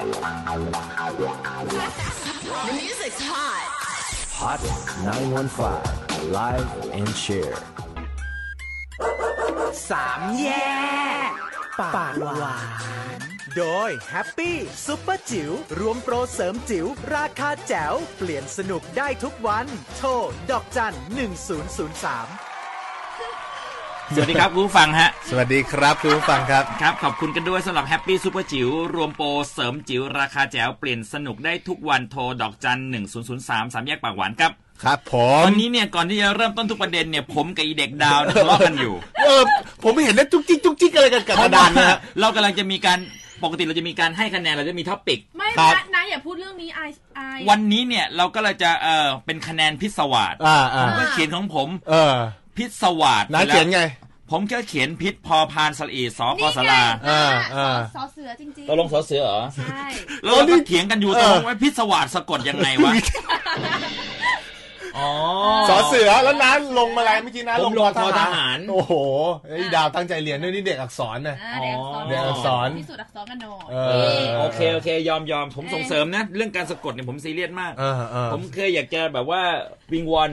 The music's hot. Hot 915 Live and Share สามแย่ปากหวานโดยแฮปปี้ซุปเปอร์จิ๋วรวมโปรเสริมจิ๋วราคาแจ๋ว เปลี่ยนสนุกได้ทุกวัน โทรดอกจัน 1003 สวัสดีครับคุณผู้ฟังฮะ สวัสดีครับคุณผู้ฟังครับ ครับ ขอบคุณกันด้วยสำหรับแฮปปี้ซูเปอร์จิ๋วรวมโปรเสริมจิ๋วราคาแจ๋วเปลี่ยนสนุกได้ทุกวันโทรดอกจัน1003สามแยกปากหวานครับครับผตมอนนี้เนี่ยก่อนที่จะเริ่มต้นทุกประเด็นเนี่ยผมกับอีเด็กดาวเนี่ยทะเลาะกันอยู่เออผมไม่เห็นนะจุกจิกจุกจิกอะไรกันกับกระดานนะฮะเรากำลังจะมีการปกติเราจะมีการให้คะแนนเราจะมีท็อปิก ไม่ครันะบนะอย่าพูดเรื่องนี้อายอายวันนี้เนี่ยเราก็เลยจะเออเป็นคะแนนพิศวาสอ่าอ่าผมก็เขียนของผม เออพิศวาสน้าเขียนไง ผมก็เขียนพิษพอพานสลีสอกอสนี่ไงลาอ่านะอ่าสอเสือจริงๆ ตกลงสอเสือเหรอ ใช่ แล้วเราก็เถียงกันอยู่ตกลงว่าพิศวาสสะกดยังไงวะ อ๋อ สอเสือแล้วน้าลงมาอะไรเมื่อกี้น้าผลมงลงทอทหาร โอ้โหไอ้ดาวตั้งใจเรียนด้วยนี่เด็กอักษรนะ อ่าเด็กอักษรเด็กอักษร พิสูจน์อักษรกันหน่อยเอเอออโอเคโอเคยอมยอมผมส่งเสริมนะ เรื่องการสะกดเนี่ยผมซีเรียสมาก เออเออ ผมเคยอยากจะแบบว่าวิงวอน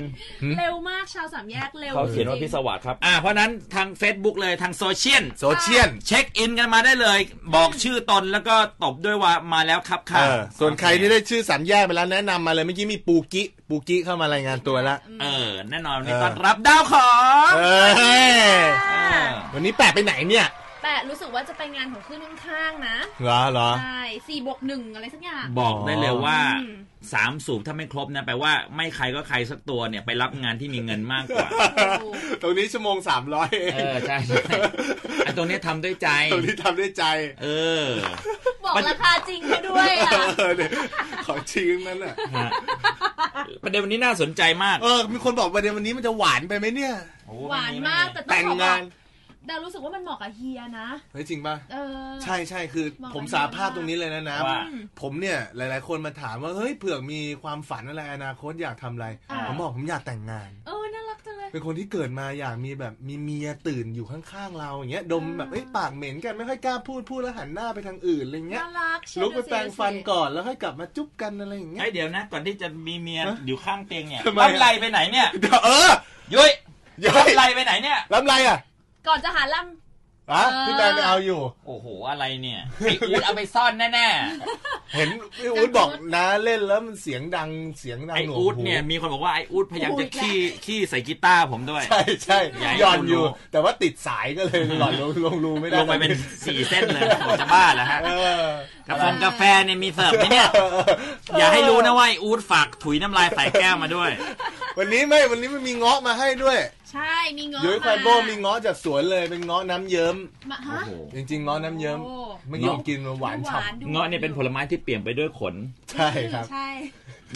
เร็วมากชาวสามแยกเร็วเขาเขียนว่าจริงๆพิศวาสครับ อ่าเพราะนั้นทาง Facebook เลยทางโซเชียลโซเชียล เช็คอินกันมาได้เลย บอกชื่อตนแล้วก็ตบด้วยว่ามาแล้วครับเอค่ะอส่วนใครที่ได้ชื่อสามแยกไปแล้วแนะนำมาเลยเมื่อกี้มีปูกิ ปูกิเข้ามารายงานตัวแล้วเออ แน่นอนวันนี้เออต้อนรับดาวของเอ้ยเออวันนี้แปะไปไหนเนี่ย แต่รู้สึกว่าจะไปงานของขึ้นข้างๆนะเหรอเหรอใช่สี่บวกหนึ่งอะไรสักอย่าง บอกได้เลยว่าอืมสามสูบถ้าไม่ครบนะแปลว่าไม่ใครก็ใครสักตัวเนี่ยไปรับงานที่มีเงินมากกว่า ตรงนี้ชั่วโมงสามร้อยเองเออใช่ใช่ไอ้ตรงเนี้ยทำด้วยใจ ตรงนี้ทำด้วยใจ เออ บอกราคาจริงเขาด้วยอะเออเนี่ยขอชิงนั้นน่ะฮะประเด็นวันนี้น่าสนใจมาก เออ มีคนบอกประเด็นวันนี้มันจะหวานไปไหมเนี่ยโอ้หวานมากแต่ต้อแต่งงบอกงาว่าน ดาวรู้สึกว่ามันเหมาะกับเฮียนะ เฮ้ยจริงป่ะ เออ ใช่ใช่คือบอกผมไปสาเยอะภาพมากตรงนี้เลยนะนะว่า ผมเนี่ยหลาย ๆ คนมาถามว่าเฮ้ยเผือกมีความฝันอะไรอนาคตอยากทำอะไร อ่า ผมบอกผมอยากแต่งงาน เออน่ารักจังเลย เป็นคนที่เกิดมาอยากมีแบบมีเมียตื่นอยู่ข้างๆเราอย่างเงี้ยดมแบบเอ้ยปากเหม็นกันไม่ค่อยกล้าพูดพูดแล้วหันหน้าไปทางอื่นอะไรเงี้ยน่ารักเชียวลุกไปดูสิแปรงฟันก่อนแล้วค่อยกลับมาจุ๊บกันอะไรอย่างเงี้ย ไอ้ยเดี๋ยวนะ ก่อนที่จะมีเมียฮะอยู่ข้างเตียงเนี่ยทำไมลำไรไปไหนเนี่ย เดี๋ยวเออยุ้ยเย้ยลำไรไปไหนเนี่ยรับไรอะ ก่อนจะหาล่อะเออพี่แมนไม่เอาอยู่ โอ้โห อะไรเนี่ยไอ้อูดเอาไปซ่อนแน่เห็นพี่อู๊ดบอกนะเล่นแล้วมันเสียงดังเสียงๆดังไอ้หนวกอูดหูเนี่ยมีคนบอกว่าไอ้อูดพยายามจะขี้ขี้ใส่กีตาร์ผมด้วย ใช่ใช่อย่าให้หย่อนคนรู้อยู่แต่ว่าติดสายก็เลยหล่อนลงลงรูไม่ได้ลงไปเป็นสี่เส้นเลยผมจะบ้าแล้วฮะเออกาแฟกาแฟเนี่ยมีเสิร์ฟไหมเนี่ย อย่าให้รู้นะว่าไอ้อูดฝากถุยน้ำลายใส่แก้วมาด้วย วันนี้ไม่วันนี้มันมีเงาะมาให้ด้วยำ ใช่มีเงาะยุ้ยควายโบมีเงาะจากสวนเลยเป็นเงาะน้ำเยิ้มมาฮะ จริงๆเงาะน้ำเยิ้มโอ้เมื่อกี้ผมกินมันหวานฉ่ดูเงาะเนี่ยเป็นผลไม้ที่เปลี่ยนไปด้วยขนำใช่ครับ ใช่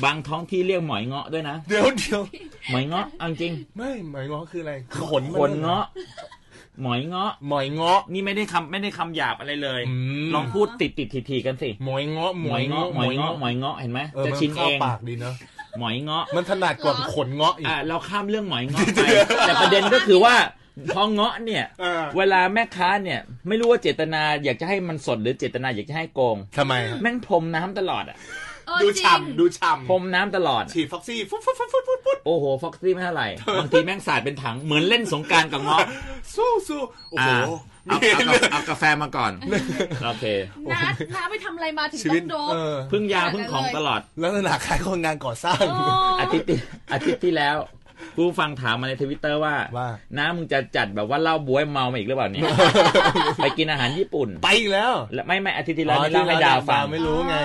บางท้องที่เรียกหมอยเงาะด้วยนะ เดี๋ยวเดี๋ยวหมอยเงาะเอาจริงไม่หมอยเงาะคืออะไรขนขนเงาะ หมอยเงาะ หมอยเงาะนี่ไม่ได้คำไม่ได้คำหยาบอะไรเลย อืมลองพูดติดติดทีทีๆกันสิ หมอยเงาะหมอยเงาะหมอยเงาะหมอยเงาะเห็นไหมเออจะมันชินเอเข้างปากดีเนอะ หมอยเงาะมันถนัดกว่าขนเงาะอีกอะเราข้ามเรื่องหมอยเงาะไปแต่ประเด็นก็คือว่าพอเงาะเนี่ยเออเวลาแม่ค้าเนี่ย ไม่รู้ว่าเจตนาอยากจะให้มันสดหรือเจตนาอยากจะให้โกงทำไมฮะแม่งพรมน้ำตลอดอะเออดูจริงฉ่ำดูฉ่พรมน้ำตลอดำฉีดฟ็อกซี่ฟุ๊บฟุ๊บฟุ๊บฟุ๊บฟุ๊บฟุ๊บโอ้โหฟ็อกซี่ไม่เท่าไหร่บางทีแม่งสาดเป็นถังเหมือนเล่นสงกรารกับเงาะสู้สู้โอ้โหอะ เอามีเอาเรื่องเอากาแฟมาก่อน โอเค น้าน้าไปทำอะไรมาถึงชีต้วิตองโดบ เออพึ่งยาพึ่งของตลอด ลักษณะคล้ายคนงานก่อสร้างโอ้อาทิตย์ที่อาทิตย์ที่แล้ว ผู้ฟังถามมาในทวิตเตอร์ว่า ว่า น้ามึงจะจัดแบบว่าเหล้าบวยเมามาอีกหรือเปล่าเนี่ย ไปกินอาหารญี่ปุ่น ไปอีกแล้วและไม่ไม่อาทิตย์ที่แล้วอ๋อนี่เล่าให้ดาวฟัง ไม่รู้ไง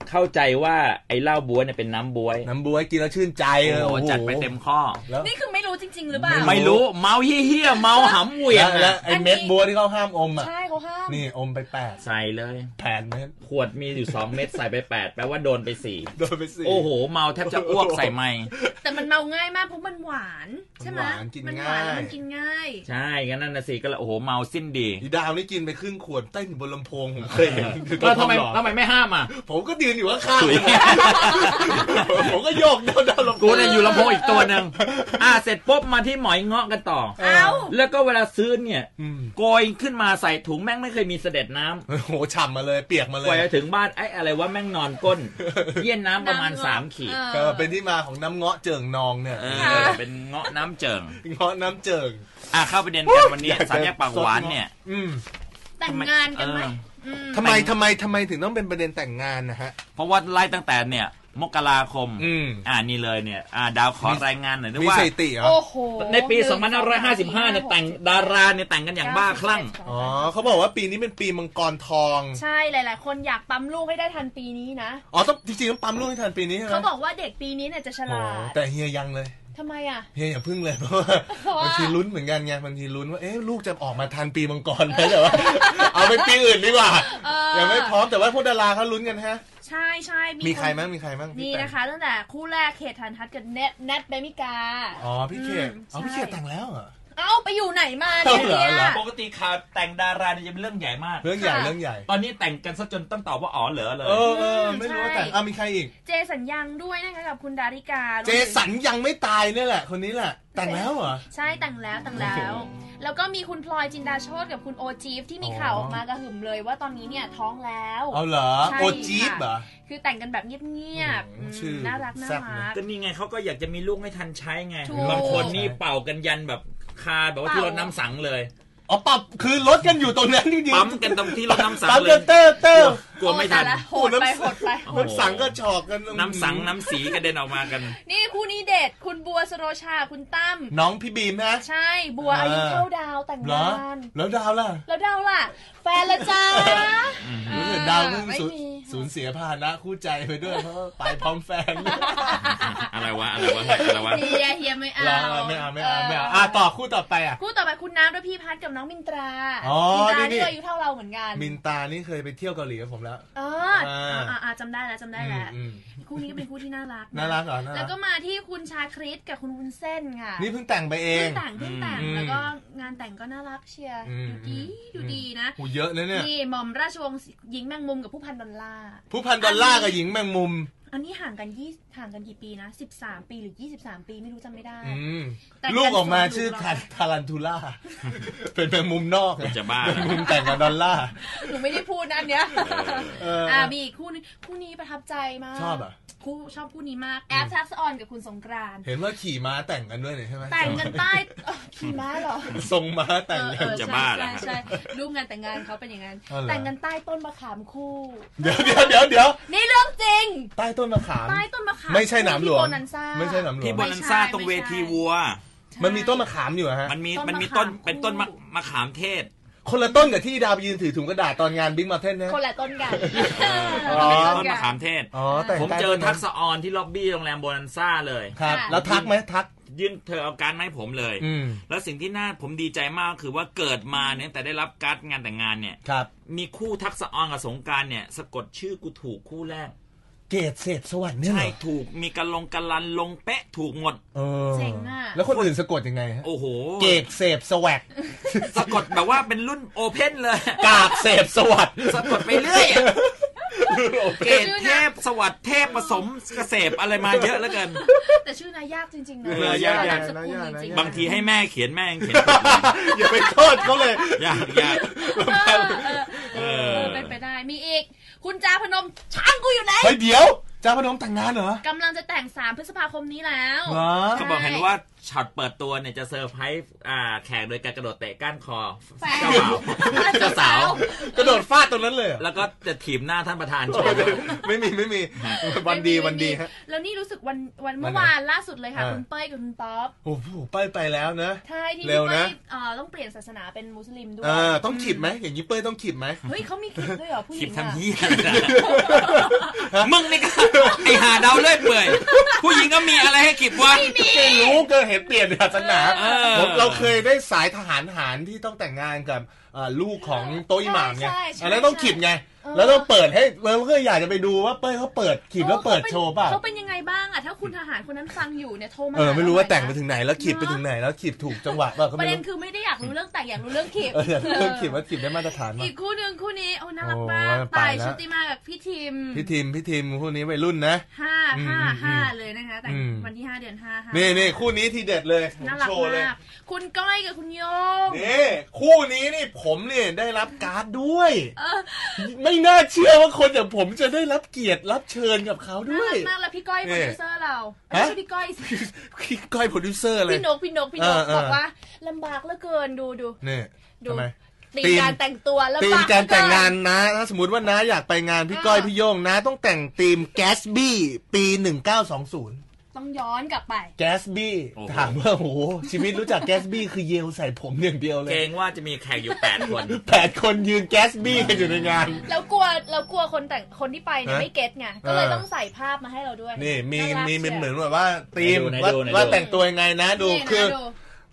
เออเข้าใจว่าไอ้เหล้าบวยเนี่ยเป็นน้ำบวย น้ำบวยกินแล้วชื่นใจโอ้เลยโหโอ้โหจัดไปเต็มข้อ แล้วนี่คือไม่รู้จริง ๆ หรือเปล่า ไม่รู้เมาเฮี้ยๆเมาหำเหวี่ยงแล้วแล้วอะไอ้เม็ดบัวที่เขาห้ามอมอะ ใช่เขา ห้ามนี่อมไปแปดใส่เลยแปดเม็ดขวดมีอยู่สองเม็ดใส่ไปแปดแปลว่าโดนไปสี่โดนไปสี่โอ้โห เมาแทบจะอ้วกใส่ไม่ แต่มันเมาง่ายมากเพราะมันหวานใช่ไหมมันหวานกินมันหง่าวานยแล้วมันกินง่าย ใช่งั้นนั่นนะสิก็เลยโอ้โหเมาสิ้นดีอีดาวนี่กินไปครึ่งขวดเต้นอยู่บนลำโพงผมเคยเห็นแล้วทำไมหล่อทำไมไม่ห้ามอะผมก็ยืนอยู่ข้างถุยๆผมก็โยกเดาเดาลำโพงกูเนี่ยอยู่ลำโพงอีกตัวหนึ่งอ่าเสร็จปุ๊บมาที่หมอยเงาะกันต่อ เอ้า แล้วก็เวลาซื้อเนี่ย อืม โกยขึ้นมาใส่ถุงแม่ม่งไม่เคยมีเสด็จน้ำโอ้โหฉ่ำมาเลยเปียกมาเลกว่ายจะถึงบ้านไอ้อะไรว่าแม่งนอนก้น เยี่ยนน้ำประมาณน้ำเงาะสามขีดเออก็เป็นที่มาของน้ำเงาะเจิ่งนองเนี่ยเอค่ะอเป็นเงาะน้ำเจิงเงาะน้ำเจิ่ง อะเข้าประเด็นกันวันนี้อยากจะ สามแยกปากหวานเนี่ย อืมแต่งงานกันไหมเออมทำไมทำไมทำไมถึงต้องเป็นประเด็นแต่งงานนะฮะ เพราะว่าไล่ตั้งแต่เนี่ย มกราคม อืมอ่านี่เลยเนี่ยอ่าดาวขอรายงานหน่อยด้วยมีว่า สถิติเหรอ โอ้โหในปี 2555 เนี่ยแต่งดาราเนี่ยแต่งกันอย่างบ้าคลั่ง อ๋อเขาบอกว่าปีนี้เป็นปีมังกรทอง ใช่หลาย ๆ คนอยากปั๊มลูกให้ได้ทันปีนี้นะ อ๋อต้องจริงๆต้องปั๊มลูกให้ทันปีนี้ใช่ไหมเขาบอกว่าเด็กปีนี้เนี่ยจะฉโอ้ลาด แต่เฮียยังเลย ทำไมอะเฮียอย่าพึ่งเลยเพราะว่าเพราะว่าบางทีลุ้นเหมือนกันไงบางทีลุ้นว่าเอ๊ะลูกจะออกมาทันปีมังกรไหมแต่ว่าเอาไปปีอื่นดีกว่าเออยังไม่พร้อมแต่ว่าพวกดาราเขาลุ้นกันฮะใช่ใช่มีใครนมั้งมีใครมั้งที่นี่แต่งนะคะ ตั้งแต่คู่แรกเขตทันทัศน์กับเนทเนทเบมิกาอ๋อพี่เขตอืมอ๋อพี่ใช่เขตแต่งแล้วเหรอ เอ้าไปอยู่ไหนมาเอาเนี่ยเหรอเหรอปกติข่าวแต่งดาราเนี่ยจะเป็นเรื่องใหญ่มาก เรื่องใหญ่เรื่องใหญ่ ตอนนี้แต่งกันซะจนต้องตอบว่าอ๋อเหรอเลยเออเออไม่รู้ว่าแต่งอะมีใครอีก เจสัญญังด้วยนะคะกับคุณดาริกา เจสันยังไม่ตายเนี่ยแหละ คนนี้แหละ แต่งแล้วเหรอ ใช่แต่งแล้วแต่งแล้ว แล้วก็มีคุณพลอยจินดาโชตกับคุณโอจีฟที่มีข่าวออกมากระหึ่มเลยว่าตอนนี้เนี่ยท้องแล้วเอาเหรอใช่โอจี๊บค่ะเหรอคือแต่งกันแบบเงียบอืมๆชื่อน่ารักน่าแซ่บนะรักก็นี่ไงเขาก็อยากจะมีลูกให้ทันใช้ไงถูกบางคนนี่เป่ากันยันแบบ คาแบบว่าที่รถน้ำสังเลยอ๋อปรับคือรถกันอยู่ตรงนั้นจริงๆปั๊มกันตรงที่รถน้ำสังปั๊มเลกัยนเตอร์เตอร์กลัวไม่ทันโหดไปโหดไปโอ้โหน้ำสังก็ฉอกกันน้ำสังน้ำสีกระเด็นออกมากัน นี่คู่นี้เด็ดคุณบัวสโรชาคุณตั้มน้องพี่บีมนะใช่บัวอายุอ่าเท่าดาวแต่งเหรองานแล้วดาวล่ะ แล้วดาวล่ะ แฟนละจ้ารู้สึกดาวเพิ่งไม่สูญมี สูญเสียพาหนะคู่ใจไปด้วยเพราะว่าไปพร้อมแฟน อะไรวะอะไรวะอะไรวะเฮียเฮียไม่เอาเราไม่เอาไม่เอาไม่เอาอะต่อคู่ต่อไปอะคู่ต่อไปคุณน้ำด้วยพี่พัดกับน้องมินตราอ๋อมินตรานี่นี่อายุเท่าเราเหมือนกันมินตานี่เคยไปเที่ยวเกาหลีกับผมแล้วเอออ่าอ่าอ่าจำได้แล้วจำได้แล้วอืมคู่นี้ก็เป็นคู่ที่น่ารักะน่ารักเหรอน่ารักแล้วก็มาที่คุณชาคริสกับคุณวุ้นเส้นค่ะนี่เพิ่งแต่งไปเอเพิ่งงแต่งเพิ่งแต่งอืมแล้วก็งานแต่งก็น่ารักเชียร์อืมดูดีดูดีนะหูเยอะนะเนี่ยนี่หม่อมราชวงศ์หญิงแมงมุมกับผู้พันดอลลาร์ผู้พันดอลลาร์กับหญิงแมงมุม อันนี้ห่างกันยี่ห่างกันกี่ปีนะสิบสามปีหรือยี่สิบสามปีไม่รู้จำไม่ได้ อืมแต่งกันลูกออกมาสวยชื่อดูทาหล่อทารันทูล่า เป็นแมงมุมนอกไงจะบ้า แมงมุมแต่งกับดอลลาร์หนูไม่ได้พูดนะอันเนี้ยเอออ่อ่ามีอีกคู่นึงคู่นี้ประทับใจมากชอบเหรอ คู่ชอบคู่นี้มากแอฟทักษออนกับคุณสงกรานต์เห็นว่าขี่ม้าแต่งกันด้วยเนี่ยใช่ไหมแต่งกันใต้เอ่อขี่ม้าเหรอทรงม้าแต่งเออกันเออจะใช่บ้าเหรอใช่ใช่รูปงานแต่งงานเขาเป็นอย่างนั้นอ๋อเหรอแต่งกันใต้ต้นมะขามคู่ เดี๋ยวเดี๋ยวเดี๋ยวเดี๋ยวนี่เรื่องจริง ใต้ต้นมะขามใต้ต้นมะขามไม่ใช่หนามหลวงที่โบนันซ่าไม่ใช่หนามหลวที่งโบนันซ่าตรงเวทีวัวมันมีต้นมะขามอยู่อะฮะมันมีต้นมันมีมะขามต้นคู่เป็นต้นมะมะขามเทศ คนละต้นกับที่ดาวไปยืนถือถุงกระดาษตอนงานบิ๊กมาเทนนะ คนละต้นกันอ๋อเป็นต้นมะขามเทศ อ๋อแต่งผมใต้เจอต้นทักษะออนที่ล็อบบี้โรงแรมโบนันซ่าเลยครับค่ะแล้วทักไหมทักยื่นเธอเอาการดมาให้ผมเลยอืมแล้วสิ่งที่น่าผมดีใจมากก็คือว่าเกิดมาเนี่ยแต่ได้รับการ์ดงานแต่งงานเนี่ยครับมีคู่ทักษะออนกับสงกรารเนี่ยสะกดชื่อกูถูกคู่แรก เกตเศษสวรรค์เนี่ยเหใช่รอถูกมีกันลงกันลันลงเป๊ะถูกหมด เออเจ๋งอะ แล้วคนอื่นสะกดยังไงฮะโอ้โหเกตเสพสวักสะกดแบบว่าเป็นรุ่นโอเพนเลย กาบเสพสวัสดสะกดไปเรื่อยอะโอเคเกตเทพสวัสดิ์เทพผสมเกษตรอะไรมาเยอะแล้วกัน แต่ชื่อนายากจริงๆนะเออยากนามสกุลจริงๆบางทีให้แม่เขียนแม่ยังเขียนผิดเลยอย่าไปโทษเขาเลย ยากยาก เออเออเออเป็นไปได้มีอีก คุณจาพนมช้างกูอยู่ไหนเฮ้ยเดี๋ยวจ้าพนมแต่งงานเหรอกำลังจะแต่ง3พฤษภาคมนี้แล้ว เหรอเขาบอกเห็นว่าช็อตเปิดตัวเนี่ยจะเซอร์ไพรส์อ่าแขกโดยการกระโดดเตะก้านคอแฟน เจ้าบ่าวเจ้าสาว กระโดดฟาดตรงนั้นเลยเหรอแล้วก็จะถีบหน้าท่านประธานโชว์ ไม่มีไม่มีวันดีวันดีฮะ แล้วนี่รู้สึกวันวันวัเมื่นอไหนวานล่าสุดเลยค่ะ อ่า คุณเป้ยกับคุณป๊อปโอ้โหไปไปแล้วนะ ใช่ที่เร็พี่วเป้นะยเอ่อต้องเปลี่ยนศาสนาเป็นมุสลิมด้วย เออต้องขีดไหมอย่างนี้เป้ยต้องขีดไหม เฮ้ยเขามีคลิปด้วยเหรอผู้หถีญิบงทำอะเหี้ยอะไรนะมึงนี่ก็ไอหาเดาเลื่อยเปื่อย ผู้หญิงก็มีอะไรให้ขีบวะ ไม่รู้ก็เห็นเปลี่ยนศาสนาเออผมเราเคยได้สายทหารหารที่ต้องแต่งงานกับเอ่อลูกของโตะอิหม่ามไงใช่ใช่อันนั้นต้องขีดไง แล้วต้องเปิดให้เราก็อยากจะไปดูว่าเป้ยเขาเปิดขีดแล้วเปิดโชว์ป่ะเขาเป็นยังไงบ้างอะถ้าคุณทหารคนนั้นฟังอยู่เนี่ยโทรมาเออไม่รู้ว่าหแต่งไปน่อยนะถึงไหนแล้วขีดไปถึงไหนแล้วขีดถูกจังหวะป่ะก็ประไม่เด็นรู้คือไม่ได้อยาก รู้เรื่องแต่งอยากรู้เรื่องขีดเอออยากรู้เรื่องขีดว่าขีดได้มาตรฐานป่ะอีกคู่หนึ่งคู่นี้โอ้น่ารักมากโอ้ไปต่ายแล้วชุติมากับพี่ทิมพี่ทีมพี่ทีมคู่นี้วัยรุ่นนะห้าอืมห้าอืมห้าเลยนะคะ แต่งอืมวันที่ห้าเดือนห้าห้านี่นี่คู่นี้ทีเด็ดเลยน่ารักโชว์เลยมากคุณก้อยกับคุณโยงนี่คู่นี้นี่ผมเนี่ยได้รับการ์ดด้วยเออไม่น่าเชื่อว่าคนอย่างผมจะได้รับเกียรติรับเชิญกับเขาน่าด้วยรักมากแล้วพี่ก้อยโปรดิวเซอร์เราฮะไม่ใช่พี่ก้อยสิพี่ก้อยโปรดิวเซอร์เลยพี่นกพี่นกพี่นกเออเออบอกว่าลำบากเหลือเกินดูดูนี่ดูทำไมตีธีมการแต่งตัวแล้วธีมการแต่งงานนะ ถ้าสมมติว่าน้าอยากไปงานพี่ก้อยพี่โย่งนะ ต้องแต่งธีมแกสบี้ปี1920ต้องย้อนกลับไป แกสบี้โอ้โหถามว่าโอ้โหชีวิตรู้จักแกสบี้คือเยลใส่ผมอย่างเดียวเลเกรยงว่าจะมีแขกอยู่ 8 คนแปดคนยืนแกสบี้กันอยู่ในงาน แล้วกลัวแล้วกลัวคนแต่งคนที่ไปเนี่ยฮะไม่เก็ตไงก็เลยเออต้องใส่ภาพมาให้เราด้วย นี่มีารักมีเป็นชียวเหมือนแบบว่าธีมไหนว่าดูไหนดูว่าแต่งตัวยังไงนะดูนี่นะคือดู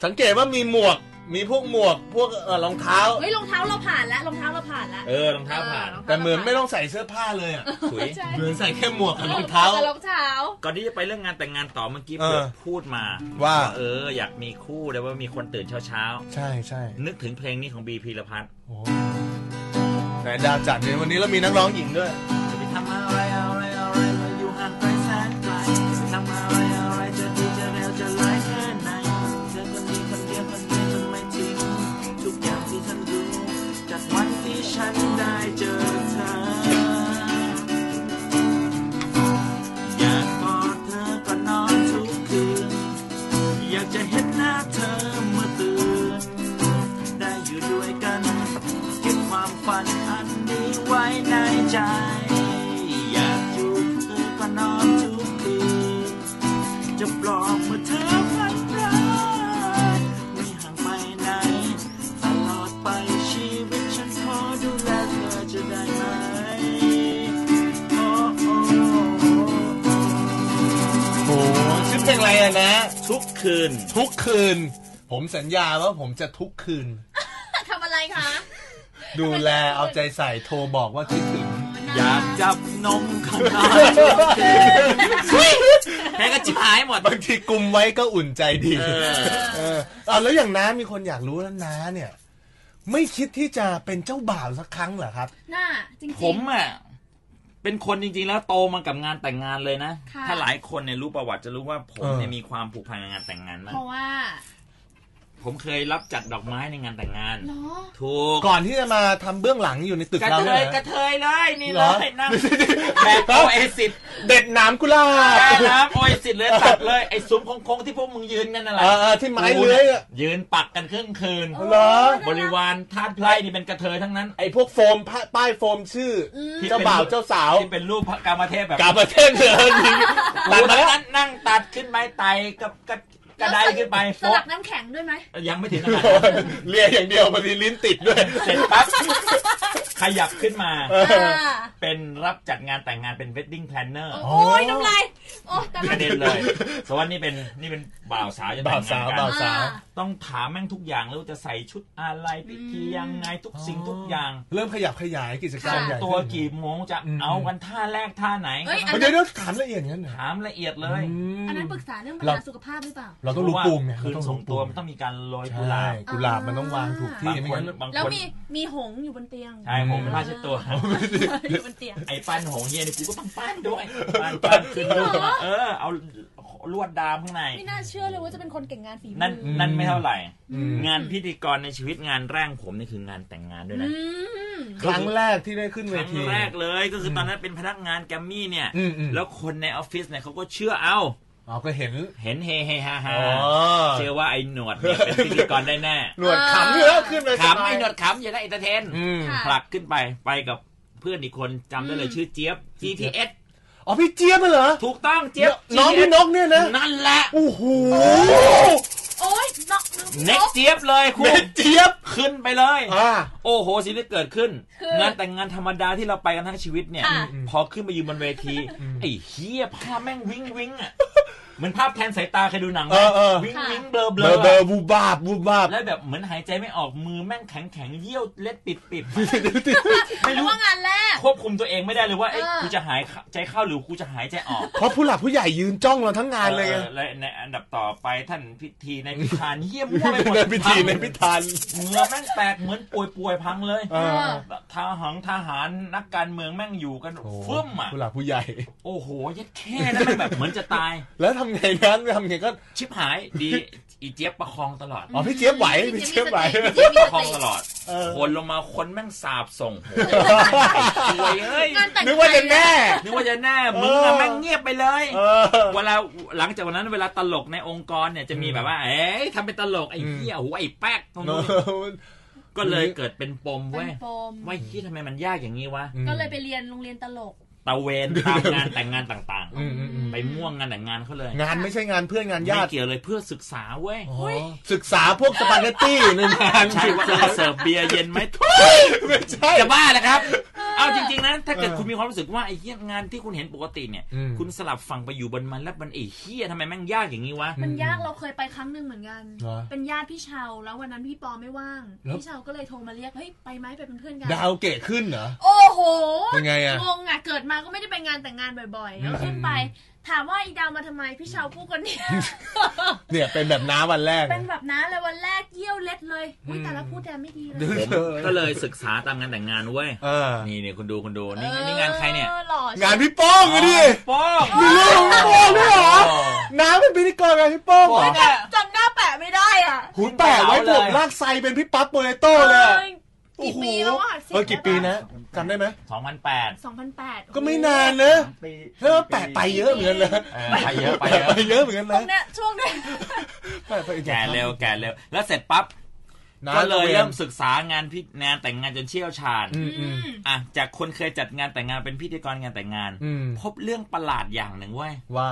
สังเกตว่ามีหมวก มีพวกหมวกพวกเอ่อรองเท้า เฮ้ยรองเท้าเราผ่านแล้วรองเท้าเราผ่านแล้ว เออรองเท้าผ่านแต่เหมือนไม่ต้องใส่เสื้อผ้าเลยอะถุย ใช่ เหมือนใส่แค่หมวกกับรองเท้ากับรองเท้า ก่อนที่จะไปเรื่องงานแต่งงานต่อเมื่อกี้เออเพื่อพูดมาว่า เออ อยากมีคู่แต่ว่ามีคนตื่นเช้าเช้าใช่ใช่ๆ นึกถึงเพลงนี้ของบีพีรพัฒน์โอ้ไหนดาวจัดเนี่ยวันนี้เรามีนักร้องหญิงด้วย จะไปทำอะไรอะไรอะ ชื่อเพลงอะไรอะนะ ทุกคืน ทุกคืน ผมสัญญาว่าผมจะทุกคืน ทำอะไรคะ ดูแลเอาใจใส่โทรบอกว่าคิดถึง อยากจับนมข้างในแพ้ก็จิบหายหมด บางทีกลุมไว้ก็อุ่นใจดีเออเออเอาแล้วอย่างน้ามีคนอยากรู้แล้วน้าเนี่ย ไม่คิดที่จะเป็นเจ้าบ่าวสักครั้งเหรอครับ น่าจริงๆผมอะ เป็นคนจริงๆ แล้วโตมากับงานแต่งงานเลยนะ ค่ะ ถ้าหลายคนเนี่ยรู้ประวัติจะรู้ว่าผมเออเนี่ยมีความผูกพันกับงานแต่งงานมาก เพราะว่า ผมเคยรับจัดดอกไม้ในงานแต่งงานเนาะถูกก่อนที่จะมาทำเบื้องหลังอยู่ในตึกกระเราเทเนี่ยยนะกระเทยเลยนี่เหเลรอยนั่งแบบโอเอซิสเด็ดหนามกุหลาบแค่น้ำโอเอซิสเลยตัดเลยไอ้ซุ้มโค้งๆที่พวกมึงยืนกันนั่นแหเอละอเออที่ไม้เลื้อยอะยืนปักกันครึ่งคืน เหรอ บริวารทาสไพร่นี่เป็นกระเทยทั้งนั้น ไอ้พวกโฟมป้าป้ายโฟมชื่ออที่เจ้าเป็นบ่าวเจ้าสาวที่เป็นรูปพระกามเทพแบบกาประเทศเลยยิงตัตัดดมาแล้วนั้นนั่งตัดขึ้นไปไต่กับกระ กระไดขึ้นไปสโฟะลักน้ำแข็งด้วยไหมยังไม่ถึงขนาดนั้นเลียอย่างเดียวบางทีลิ้นติดด้วย เสร็จปั๊บขยับขึ้นมาเอออ่าเป็นรับจัดงานแต่งงานเป็น wedding planner โอ้ยน้ำลายโอ้ยแต่กละระเด็นเลยสวัสดีเป็นนี่เป็นบ่าวสาวจะแต่บ่าวงสางานวกับ่าวน สาว ต้องถามแม่งทุกอย่างแล้ววาจะใส่ชุดอะไรพิธียังไงทุกสิ่งทุกอย่าง เริ่มขยับขยายกิจกรรมใหญ่ ตัวขึ้นกี่โมงจะอืม เอากันท่าแรกท่าไหนเอ้ยอัน เดี๋นั้ยวนเดี๋ยวถามละเอียดงั้นเหรอถามละเอียดเลยอืมอันนั้นปรึกษาเรื่องปัญเราหาสุขภาพหรือเปล่า เราต้องรู้ปุ่มไงคืนเราต้องส่งรู้ตัวปุ่มมันต้องมีการโรยกุหใช่ลาบกุหลาบมันต้องวางถูกที่บางไม่คนงั้นบางแล้วคนมีมีหงส์อยู่บนเตียงใช่ผมเป็นผ้าเช็ดตัวอยู่บนเตียงไอ้ปั้นหงเฮียนี่กูก็ต้องปั้นด้วยปั้นปั้นขึ้นรูปมาเออเอาลวดดามข้างในไม่น่าเชื่อเลยว่าจะเป็นคนเก่งงานฝีมือนั่นนั่นไม่เท่าไหร่อืมงานพิธีกรในชีวิตงานแรกผมนี่คืองานแต่งงานด้วยนะอืมครั้งแรกที่ได้ขึ้นคเวรั้งทีแรกเลยก็คือตอนนั้นเป็นพนักงานแกรมมี่เนี่ยอืมอืมแล้วคนในออฟฟิศเนี่ยเขาก็เชื่อเอา อ๋อก็เห็น เห็นเฮเฮฮาฮาอ๋อเชื่อว่าไอ้หนวดเนี่ยเป็นพิธีกรได้แน่หนวดขำอยู่แล้วขึ้นไปขำไอ้หนวดขำอย่าได้เอนเตอร์เทนอืมค่ะผลักขึ้นไปไปกับเพื่อนอีกคนจำได้เลยชื่อเจี๊ยบ GTS อ๋อพี่เจี๊ยบเหรอ ถูกต้องเจี๊ยบน้อง GTS พี่นกเนี่ยนะ นั่นแหละโอ้โหโอ้ยนกเน็กเจี๊ยบเลยคุเด็ณดเจี๊ยบขึ้นไปเลยอ่าโอ้โหสิ่งที่เกิดขึ้นคืองานแต่งงานธรรมดาที่เราไปกันทั้งชีวิตเนี่ยค่ะพอขึ้นมายืนบนเวทีไอ้เฮียภาพแม่งวิ้งวิ้งอะ เหมือนภาพแทนสายตาเคยดูหนังไหมเออเออ วิ้งค่ะวิ้งเบลอเบเบลออร์เบอร์บูบาบบูบาบ แล้วแบบเหมือนหายใจไม่ออกมือแม่งแข็งแข็งเยี่ยวเล็ดปิดปิดไม่ไม่รู้ ว่างานแรก ควบคุมตัวเองไม่ได้เลยว่าเอ้ยเออ กูจะหายใจเข้าหรือกูจะหายใจออกเพราะผู้หลักผู้ใหญ่ยืนจ้องเราทั้งงานเลยไงออและในอันดับต่อไปท่านพิธีในพิธานเยี่ยมมั่วไปหมดในพิธีในพิธานเหงื่อแม่งแตกเหมือนป่วยป่วยๆพังเลยเออ ทหารทหารนักการเมืองแม่งอยู่กันโอ้ฟึ่มอะผู้หลักผู้ใหญ่ โอ้โหยัดแค่นั้นแม่งแบบเหมือนจะตาย แล้วทำไงนั้นทำไงก็ชิบหายดีอีเจี๊ยบประคองตลอด อ๋อพี่เจี๊ยบไหวพี่เจี๊ยบไหวประคองตลอดเออคนลงมาคนแม่งสาบส่งโอ้ยเอ้ยงานแต่งนึกว่าจะแน่นึกว่าจะแน่มึงอะแม่งเงียบไปเลยเออเวลาหลังจากวันนั้นเวลาตลกในองค์กรเนี่ยจะมีแบบว่า เอ๊ะทำเป็นตลกไอ้เหี้ยโอ้โหไอ้แป๊กตรงนู้นก็เลยเกิดเป็นปมเป็เว้ยนปมว่าเหี้ยทำไมมันยากอย่างนี้วะก็เลยไปเรียนโรงเรียนตลก ตะเวนตามงานแต่งงานต่างอืมอืมอืมๆไปม่วงงานแต่งงานเขาเลย งานไม่ใช่งานเพื่อนงานไม่ญาติเกี่ยวเลยเพื่อศึกษาเว้ยอ๋อศึกษาพวกสปาเกตตี้ในงานใช่ว่าเออเสิร์ฟเบียร์เย็นไหมไม่ใช่จะบ้าเลยครับ เอาจริงๆนะถ้าเกิดเออคุณมีความรู้สึกว่าไอ้เหี้ยงานที่คุณเห็นปกติเนี่ยอืมคุณสลับฝั่งไปอยู่บนมันแล้วมันไอ้เหี้ยทำไมแม่งยากอย่างนี้วะมันยากเราเคยไปครั้งหนึ่งเหมือนกันเหรอเป็นญาติพี่เชาแล้ววันนั้นพี่ปอไม่ว่างแล้วพี่เชาก็เลยโทรมาเรียกเฮ้ยไปไหมไปเป็นเพื่อนกันดาวเกตขึ้นเหรอโอ้โหเป็นไงอะงงอะเกิดมาก็ไม่ได้ไปงานแต่งงานบ่อยๆแล้วขึ้นไป ถามว่าอีดาวมาทำไมพี่เชาพูดกันเนี่ยเนี่ยเป็นแบบน้าวันแรก เป็นแบบนั้นเลยวันแรกเยี่ยวเล็ดเลยอุ้ยแต่ละพูดแทนไม่ดีเลยผมก็เลยศึกษาตามงานแต่งงานเว้ยเออนี่เนี่ยคุณดูคุณดูนี่นี่งานใครเนี่ยออหล่องานพี่โป้งอะดิโป้งมีเรื่องพี่โป้งด้วยเหรอน้าเป็นพิธีกรงานพี่โป้งเหรอเนี่ยจำหน้าแปะไม่ได้อะหูแปะไว้ผมลากไซเป็นพี่ปั๊บโปเตโต้เลยอะเออกี่ปีแล้วอะเออกี่ปีนะ จำได้ไหม2008สองพันแปดก็ไม่นานนะเออแปะไปเยอะเหมือนกันนะเออไปเยอะไปเยอะไปเยอะเหมือนกันตรนะงเนี้ยช่วงเนี้ยแปะไปอีแก่เร็วแก่เร็ว แล้วเสร็จปั๊บน้าก็เลยตะวนเริ่มศึกษางานพิงานแต่งงานจนเชี่ยวชาญอืมอืมอะจากคนเคยจัดงานแต่งงานเป็นพิธีกรงานแต่งงาน อืมพบเรื่องประหลาดอย่างหนึ่งเว้ยว่า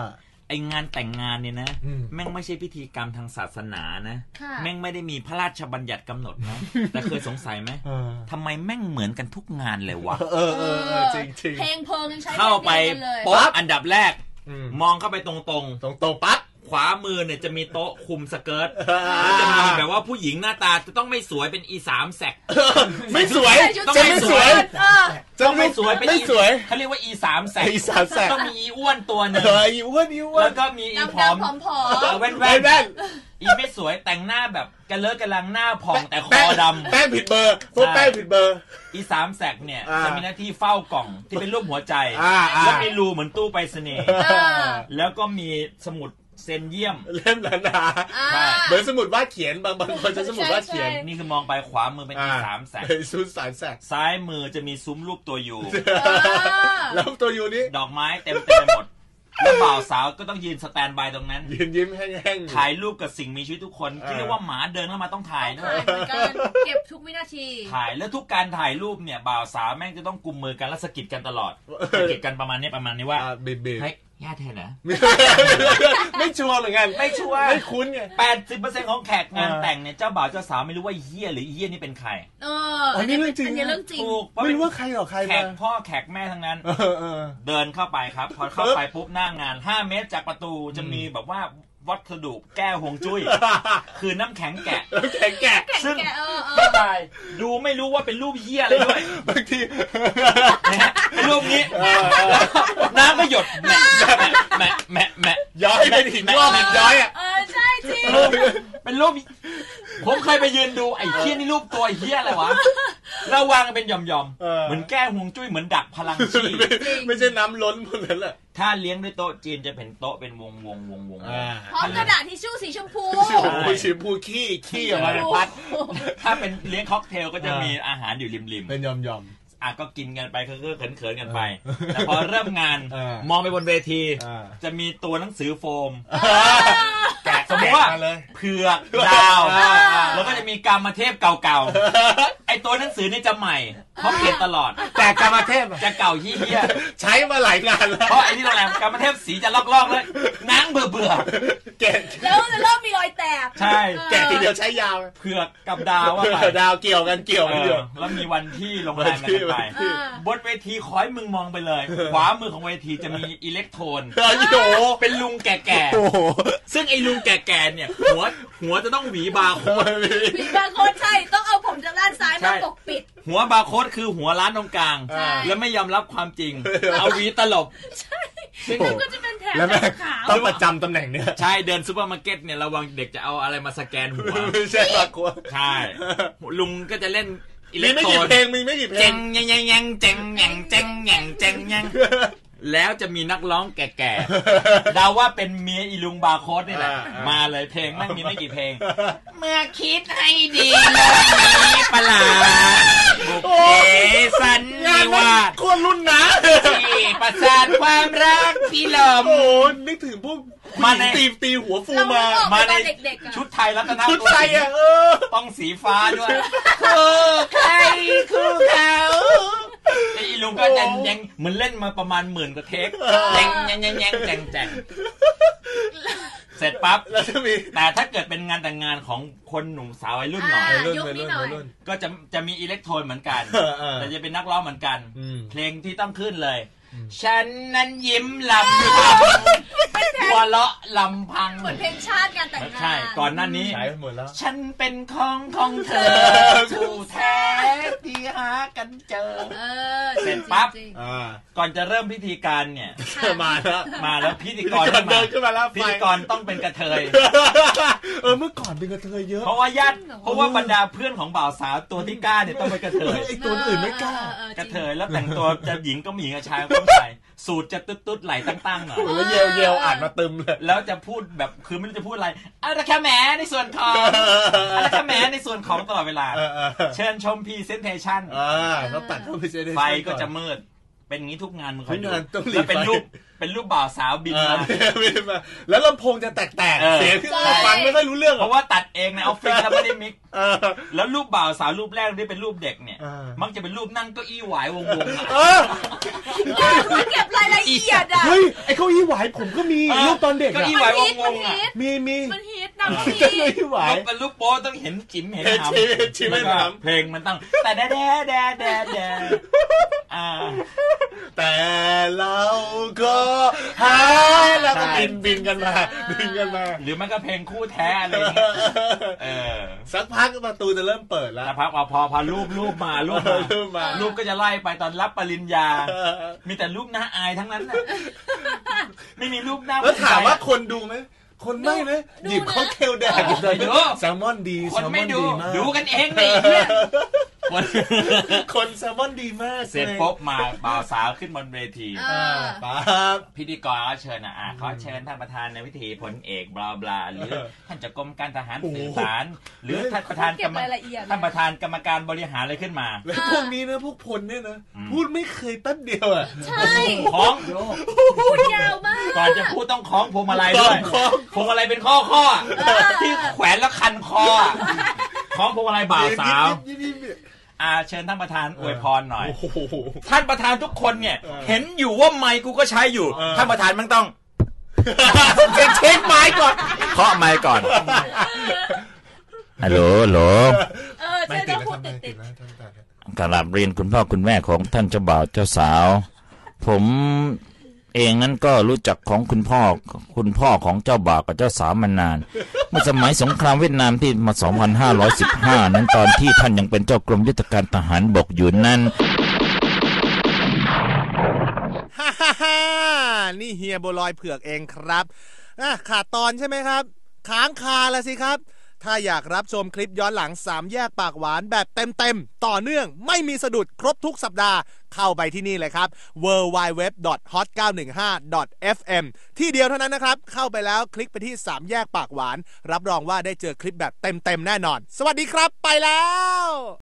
ไองานแต่งงานเนี่ยนะอืมแม่งไม่ใช่พิธีกรรมทางศาสนานะค่ะแม่งไม่ได้มีพระราชบัญญัติกำหนดนะ แต่เคยสงสัยไหมเออทำไมแม่งเหมือนกันทุกงานเลยวะเออเออเออจริงจริงเพลงเพลิงยังใช้เข้าไปพลงดียวกันเลยโป๊ะอันดับแรกอืมมองเข้าไปตรงตรงตรงปั๊บๆ ขวามือเนี่ยจะมีโต๊ะคุมสเกิร์ตอ่าแล้วจะมีแบบว่าผู้หญิงหน้าตาจะต้องไม่สวยเป็นอีสามแสก ไม่สวยต้องจะไม่ไม่สสววยยเออ จะต้องไม่สวยเป็นไม่อีสวย เขาเรียกว่าอีสามแสกอีสามแสกต้องมีอีอ้วนตัวหนึ่งเอออีอ้วนอีอ้วแล้นวก็มีอีผดำอมดำผอมผอเออมแว่นแว่นแว่แว่นนอีไม่สวยแต่งหน้าแบบกระเลอะกระลังหน้าผ่องแต่คอแป้งดำแป้งผิดเบอร์พวกแป้งผิดเบอร์ อีสามแสกเนี่ยอ่าจะมีหน้าที่เฝ้ากล่องที่เป็นรูปหัวใจอ่าอ่า แล้วมีรูเหมือนตู้ไปรษณีย์เออ แล้วก็มีสมุด เซ็นเยี่ยม เล่มหนาอ่า ๆเหมือนสมุดวาดเขียนบางบางคนจะสมุดวาดเขียนใช่นี่คือมองไปขวามือเป็นอีสามแสกเป็นซุนสารแสกซ้ายมือจะมีซุ้มรูปตัวยูเออแล้วตัวยูนี้ดอกไม้เต็มเต็มไปหมด แล้วบ่าวสาวก็ต้องยืนสแตนบายตรงนั้น ยืนยิ้มแห้งๆถ่ายรูปกับสิ่งมีชีวิตทุกคนเออที่เรียกว่าหมาเดินเข้ามาต้องถ่ายด้วถ่ายยเหมือนกันเก็บทุกวินาที ถ่ายแล้วทุกการถ่ายรูปเนี่ยบ่าวสาวแม่งจะต้องกุมมือกันแล้วสะกิดกันตลอดสะกิดกันประมาณนี้ประมาณนี้ว่าอ่าเบเบเฮ้ย ญาติเธอเหรอไม่ชัวร์เหมือนกัน ไม่ชัวร์ ไม่คุ้นไงแปดสิบเปอร์เซ็นต์ของแขกงานเออแต่งเนี่ยเจ้าบ่าวเจ้าสาวไม่รู้ว่าเฮียหรือเฮียนี่เป็นใคร เอออันนี้เรื่องจริงอันนี้เรื่องจริง ถูกเพราะไม่เป็นรู้ว่าใครหรอกใครแขมากพ่อแขกแม่ทั้งนั้นเออเออเดินเข้าไปครับ พอเข้าไปปุ๊บหน้างาน5เมตรจากประตูจะมีแบบว่า วัสดุแก้หวงจุ้ย คือน้ำแข็งแกะ แข็งแกะซึ่ง แกะเออเออไม่ตายดูไม่รู้ว่าเป็นรูปเฮียอะไรด้วยบางทีนะฮะเป็นรูปนี้น้ำก็หยดแหมะแหมะแหมะแหมะย้อยเป็นหินงอกหินย้อยอะ เออ ใช่จริงรูป เป็นรูป ผมเคยไปยืนดูไอ้เฮียนี่รูปตัวไอ้เฮียอะไรวะแล้ววางกันเป็นหย่อมเออ ๆเหมือนแก้หวงจุ้ยเหมือนดักพลังชีไม่ใช่น้ำล้นหมดเลยแหละถ้าเลี้ยงด้วยโต๊ะจีนจะเป็นโต๊ะเป็นวงวงวงวงอ่าพร้อมกระดาษทิชชู่สีชมพู โอ้โหชิมพูขี้ขี้ออกมาเป็นพัด ถ้าเป็นเลี้ยงค็อกเทลก็จะมีอาหารอยู่ริมๆเป็นยอมยอมอะก็กินกันไปก็เขินๆกันไป แต่พอเริ่มงานเออ มองไปบนเวทีอ่าจะมีตัวหนังสือโฟมแกะ สมมติว่าแกะเลยเผือกดาวอ่าแล้วก็จะมีกรรมเทพเก่าๆ ไอตัวหนังสือนี่จะใหม่เพราะเปลี่ยนตลอด แต่กรรมเทพอะจะเก่าเฮี้ยใช้มาหลายงานแล้ๆวเพราะไอ้ที่โรงแรมกรรมเทพสีจะลอกๆเลยนังเบื่อแกะแล้วจะเริ่มมีรอยแตกๆใช่แกะทีเดียวใช้ยาวเผือกกับดาวว่าไปดาวเกี่ยวกันเกี่ยวเอกันเดียวอแล้วมีวันที่โรงแรมกันไปอ่าบนเวทีขอให้มึงมองไปเลย ขวามือของเวทีจะมีอิเล็กโทรนโอ้โหเป็นลุงแก่โอ้โหๆซึ่งไอ้ลุงแก่ๆเนี่ย หัวหัวจะต้องหวีบาร์โค้ดมีบางคนใช่ ต้องเอาผมผมจากด้านซ้ายใช่มาปกปิด หัวบาร์โค้ดคือหัวร้านตรงกลาง ใช่ แล้วไม่ยอมรับความจริง เอาหวีตลบ แล้วก็จะเป็นแถบแล้วแม่งขาวต้องประจำตำแหน่งเนี้ยใช่เดินซูเปอร์มาร์เก็ตเนี่ยระวังเด็กจะเอาอะไรมาสแกนหัว ไม่ใช่ปากกลัวใช่ ลุงก็จะเล่นอิมีเล็กไม่โทรกี่นเพลงมีไม่กี่เพลเจงงยังยังยังเจงยังเจงยังเจงยัง แล้วจะมีนักร้องแก่ๆ เดาว่าเป็นเมียอีลุงบาร์โค้ดนี่แหละอ่าอ่ามมาเลยเพลงแม่งมีไม่กี่เพลง เมื่อคิดให้ดีโลกนี้ประหลาดบุกเอสันนิวาสโคตรรุ่นนะที่ประสานความรักที่ลมโอ้โหนึกถึงพวก มาในตีตีหัวฟูเรามาออกมา มาในตอนเด็กๆอะชุดไทยรัตนชุดโกไทยสินอะทร์เออ ต้องสีฟ้าด้วยคู่ใครคู่เขาไอ้อีลุงก็ยังยังเหมือนเล่นมาประมาณหมื่นกว่าเทคยังยังยังยังแจงแจงเสร็จปั๊บแล้วจะมีแต่ถ้าเกิดเป็นงานแต่งงานของคนหนุ่มสาววัยรุ่นหน่อยอ่าวัยรุ่นยุควัยนี้รุ่นหน่อวัยยรุ่นก็จะจะมีอิเล็กโทรนเหมือนกันเออเออแต่จะเป็นนักร้องเหมือนกันอืมเพลงที่ต้องขึ้นเลย ฉันนั้นยิ้มลำพังหัวเราะลำพัง เหมือนเพลงชาติงานแต่งงาน ใช่ ก่อนหน้านี้ ใช้ไปหมดแล้ว ฉันเป็นของของเธอผู้แท้ที่หากันเจอเออเสร็จปั๊บจริงอ่าก่อนจะเริ่มพิธีการเนี่ย มาแล้ว มาแล้วพิธีกรเดินขึ้นมาแล้วพิธีกรต้องเป็นกระเทย เออเมื่อก่อนเป็นกระเทยเยอะ เพราะว่าญาติเพราะว่าบรรดาเพื่อนของบ่าวสาวตัวที่กล้าเนี่ยต้องเป็นกระเทยไอตัวอื่นไม่กล้าออออจกงระเทยแล้วแต่งตัวจะหญิงก็หญิงกับชายก็ชายสูตรจะตุ๊ดๆไหลตั้งๆหน่อยแล้วเยลเยลอ่านมาตึมเลย แล้วจะพูดแบบคือไม่รู้จะพูดอะไรอาระคาแหมในส่วนของอาระคาแหมในส่วนของตลอดเวลาเออเออเชิญชมพรีเซนเทชันอ่าเขาตัดเข้าไปเจเนไฟก็จะมืด เป็นอย่างนี้ทุกงานมึงคอยดูทุกงานต้องหลีแล้วเป็นไฟรูป เป็นรูปบ่าวสาวบินอ่ามาไม่ได้มาแล้วลำโพงจะแตกเออๆเสียงที่ฟังไม่ค่อยรู้เรื่องเพราะว่าตัดเองในออฟฟิศแล้วไม่ได้มิกซ์เออแล้วรูปบ่าวสาวรูปแรกที่เป็นรูปเด็กเนี่ยอ่ามัมักจะเป็นรูปนั่งเก้าอี้หวายวงๆอะเออเก็บรายละเอียดอะเฮ้ยไอ้เก้าอี้หวายผมก็มีเออรูปตอนเด็กเก้าอะอี้หวายวมันงๆฮิอะตมีมีมันฮิตนะมันเก้าฮิตอี้หวายรูปเป็นรูปโป๊ต้องเห็นจิ๋มเห็นเห็นหำจิ๋มจิ๋มเห็นหำแล้วก็เพลงมันตั้งแต่แดแดแดแดแดอ่าแต่เราก็หาแล้วก็ใช่บินบินกันมาบินกันมา หรือมันก็เพลงคู่แท้อะไรอย่างเงี้ยเออสักพักประตูจะเริ่มเปิดแล้วแต่พักพอพอพอรูปรูปมารูปมาเริ่มมารูปก็จะไล่ไปตอนรับปริญญาเออมีแต่รูปหน้าอายทั้งนั้นน่ะไม่มีรูปหน้าแล้วถามว่าภูคนดูไหมคนไม่นะดูหยิบนะค็อกเทลแดกดูเลยดูแซลมอนดีมิแซคนลมไม่อนดูดีมากดูกันเองนี่เนี่ย คนคนแซลมอนดีมากเสร็จปุ๊บมาบ่าวสาวขึ้นบนเวทีเออ่าอปั๊บพิธีกรเขาเชิญอะอะเขาเชิญท่านประธานในวิธีผลเอกบลาบลาหรือท่านเจากกรมการทหารโอ้โหสื่อสาร หรือท่านประธานเก็กรบรมรายละเอียดท่านประธานกรรมการบริหารอะไรขึ้นมาแล้วพวกนี้นะพวกพลเนี่ยนะอืมพูดไม่เคยแป๊บเดียวอะใช่คล้องพูดยาวมากก่อนจะพูดต้องคล้องพวงมาลัยด้วยคล้องพวงมาลัยเป็นข้อข้อๆอะเออที่แขวนแล้วคันคออะคล้องพวงมาลัยบ่าวสาวยิบยิบยิบยิบ อาเชิญท่านประธานอวยพรหน่อยโอ้โหท่านประธานทุกคนเนี่ยเออเห็นอยู่ว่าไมค์กูก็ใช้อยู่เออท่านประธานมันต้องเช็คเช็คไม้ก่อนเคาะไม้ก่อนฮัลโหลฮัลโหลเออเจ๊ต้องพูดติดติดกราบเรียนคุณพ่อคุณแม่ของท่านเจ้าบ่าวเจ้าสาว ผม เองนั้นก็รู้จักของคุณพ่อคุณพ่อของเจ้าบ่าวกับเจ้าสาวมานาน เมื่อสมัยสงครามเวียดนามที่มา 2515 นั้นตอนที่ท่านยังเป็นเจ้ากรมยุทธการทหารบกอยู่นั้นฮ่าฮ่าฮ่านี่เฮียบัวลอยเผือกเองครับอะขาดตอนใช่ไหมครับ ค้างคาละสิครับ ถ้าอยากรับชมคลิปย้อนหลัง 3 แยกปากหวานแบบเต็มๆ ต่อเนื่องไม่มีสะดุดครบทุกสัปดาห์ เข้าไปที่นี่เลยครับ w w w h o t 9 1 5 fm ที่เดียวเท่านั้นนะครับ เข้าไปแล้วคลิกไปที่ 3 แยกปากหวาน รับรองว่าได้เจอคลิปแบบเต็มๆ แน่นอน สวัสดีครับ ไปแล้ว